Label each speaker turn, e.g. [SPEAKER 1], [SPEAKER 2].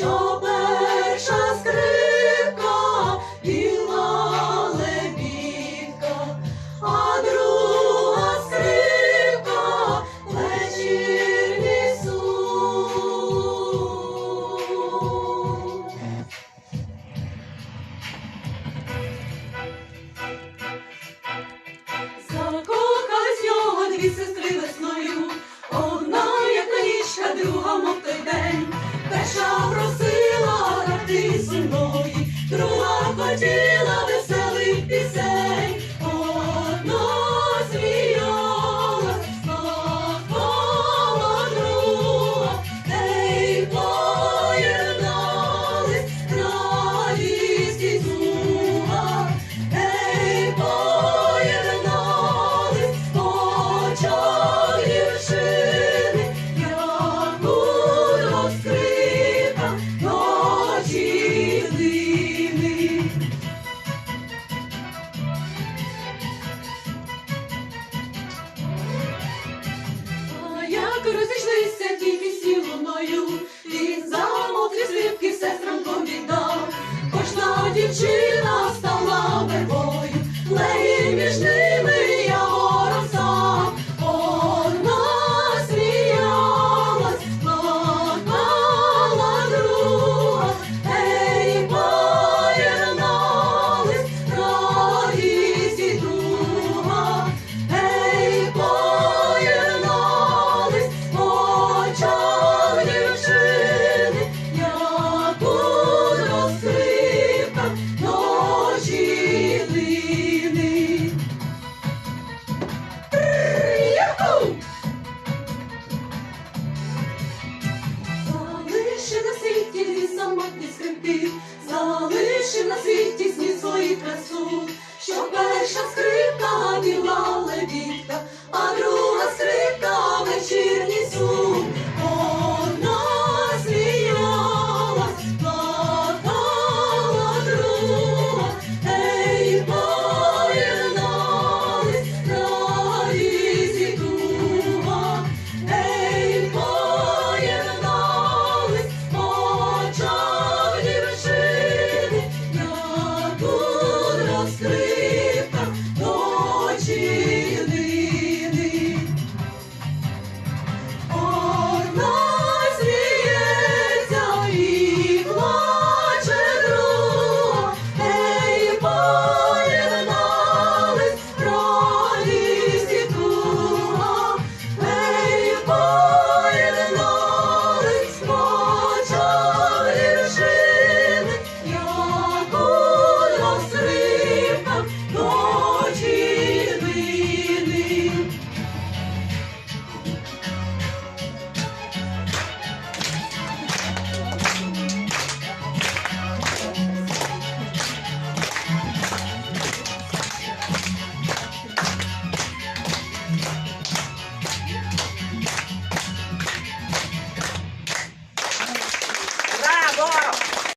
[SPEAKER 1] що перша скрипка біла лебідка, а друга скрипка вечір лісу. Закохась його дві сестри. you. на світі світ свою красу, щоб перша скрипка біла.